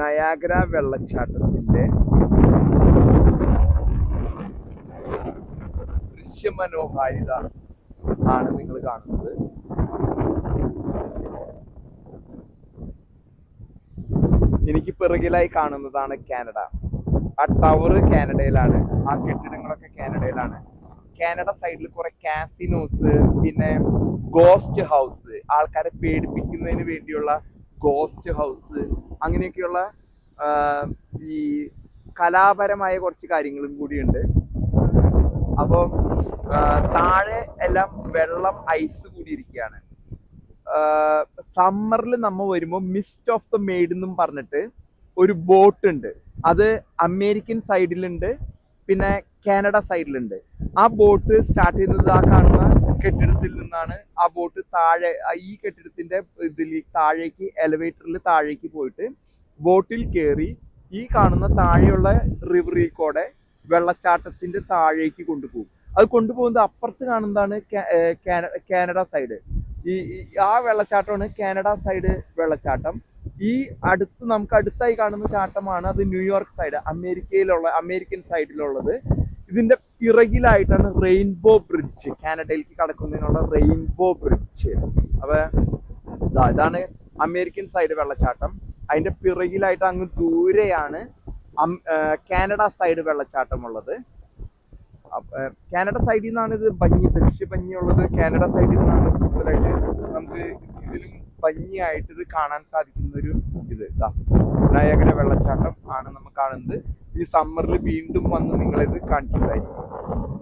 Niagara വെള്ളച്ചാട്ടത്തിന്റെ ദൃശ്യമനോഹാരിത ആണ് നിങ്ങൾ കാണുന്നത്. എനിക്ക് പിറകിലായി കാണുന്നതാണ് കാനഡ. ആ ടവർ കാനഡയിലാണ്. ആ കെട്ടിടങ്ങളൊക്കെ കാനഡയിലാണ്. കാനഡ സൈഡിൽ കുറെ കാസിനോസ് പിന്നെ ഗോസ്റ്റ് ഹൗസ്. ആൾക്കാരെ പേടിപ്പിക്കുന്നതിന് വേണ്ടിയുള്ള ഗോസ്റ്റ് ഹൗസ്. അങ്ങനെയൊക്കെയുള്ള ഈ കലാപരമായ കുറച്ച് കാര്യങ്ങളും കൂടിയുണ്ട്. അപ്പോൾ താഴെ എല്ലാം വെള്ളം ഐസ് കൂടിയിരിക്കുകയാണ്. സമ്മറിൽ നമ്മൾ വരുമ്പോൾ മിസ്റ്റ് ഓഫ് ദ മെയ്ഡ് എന്നും പറഞ്ഞിട്ട് ഒരു ബോട്ട് ഉണ്ട് അത് അമേരിക്കൻ സൈഡിലുണ്ട് പിന്നെ കാനഡ സൈഡിലുണ്ട് ആ ബോട്ട് സ്റ്റാർട്ട് ചെയ്യുന്നത് ആ കാണുന്ന കെട്ടിടത്തിൽ നിന്നാണ് ആ ബോട്ട് താഴെ ഈ കെട്ടിടത്തിന്റെ ഇതിൽ താഴേക്ക് എലവേറ്ററിൽ താഴേക്ക് പോയിട്ട് ബോട്ടിൽ കയറി ഈ കാണുന്ന താഴെയുള്ള റിവറിൽ കൂടെ വെള്ളച്ചാട്ടത്തിന്റെ താഴേക്ക് കൊണ്ടുപോകും. അത് കൊണ്ടുപോകുന്നത് അപ്പുറത്ത് കാണുന്നതാണ് കാനഡ സൈഡ് ഈ- ആ വെള്ളച്ചാട്ടമാണ് കാനഡ സൈഡ് വെള്ളച്ചാട്ടം. ഈ അടുത്ത് നമുക്ക് അടുത്തായി കാണുന്ന ചാട്ടമാണ് അത് ന്യൂയോർക്ക് സൈഡ് അമേരിക്കയിലുള്ള അമേരിക്കൻ സൈഡിലുള്ളത് ഇതിന്റെ പിറകിലായിട്ടാണ് റെയിൻബോ ബ്രിഡ്ജ് കാനഡയിലേക്ക് കടക്കുന്നതിനുള്ള റെയിൻബോ ബ്രിഡ്ജ് ദാ ഇതാണ് അമേരിക്കൻ സൈഡ് വെള്ളച്ചാട്ടം. അതിന്റെ പിറകിലായിട്ട് അങ്ങ് ദൂരെയാണ് കാനഡ സൈഡ് വെള്ളച്ചാട്ടം ഉള്ളത് കാനഡ സൈഡിൽ നിന്നാണ് ഇത് ഭംഗി ദൃശ്യ ഭംഗിയുള്ളത്. കാനഡ സൈഡിൽ നിന്നാണ് കൂടുതലായിട്ട് നമുക്ക് ഇതിലും ഭംഗിയായിട്ട് ഇത് കാണാൻ സാധിക്കുന്ന ഒരു ഇത്. ഇതാ നയകര വെള്ളച്ചാട്ടം ആണ് നമ്മൾ കാണുന്നത്. ഈ സമ്മറിൽ വീണ്ടും വന്ന് നിങ്ങളിത് കാണിക്കുന്നതായിരിക്കും. Thank you.